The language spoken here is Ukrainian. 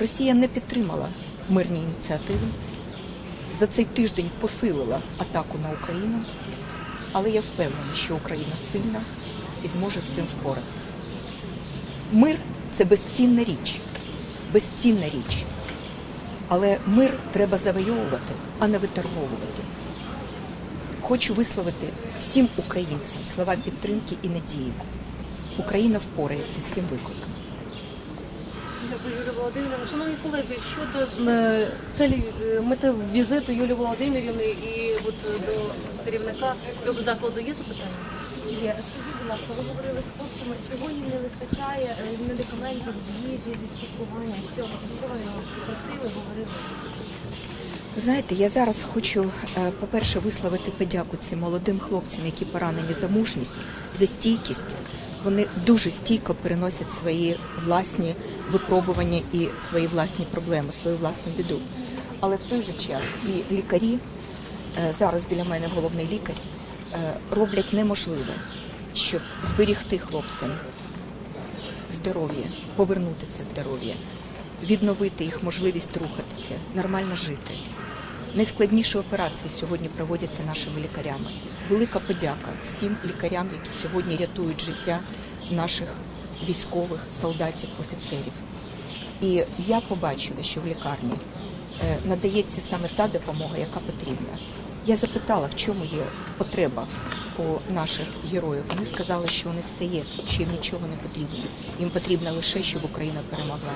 Росія не підтримала мирні ініціативи. За цей тиждень посилила атаку на Україну, але я впевнена, що Україна сильна і зможе з цим впоратися. Мир це безцінна річ, безцінна річ. Але мир треба завойовувати, а не виторговувати. Хочу висловити всім українцям слова підтримки і надії. Україна впорається з цим викликом. Дякую, Юлія Володимирівна. Шановні колеги, щодо е, целі е, мети візиту Юлії Володимирівни і от е, до керівника цього закладу є запитання? Є. Скажіть, будь ласка, ви говорили з хлопцями, чого їм не вистачає медикаментів, з їжі, від спілкування, що, що вони просили, говорили? Ви знаєте, я зараз хочу, по-перше, висловити подяку цим молодим хлопцям, які поранені за мужність, за стійкість. Вони дуже стійко переносять свої власні випробування і свої власні проблеми, свою власну біду. Але в той же час і лікарі, е, зараз біля мене головний лікар, е, роблять неможливе, щоб зберігти хлопцям здоров'я, повернути це здоров'я, відновити їх можливість рухатися, нормально жити. Найскладніші операції сьогодні проводяться нашими лікарями. Велика подяка всім лікарям, які сьогодні рятують життя наших військових, солдатів, офіцерів. І я побачила, що в лікарні е, надається саме та допомога, яка потрібна. Я запитала, в чому є потреба у наших героїв. Вони сказали, що у них все є, що їм нічого не потрібно. Їм потрібно лише, щоб Україна перемогла.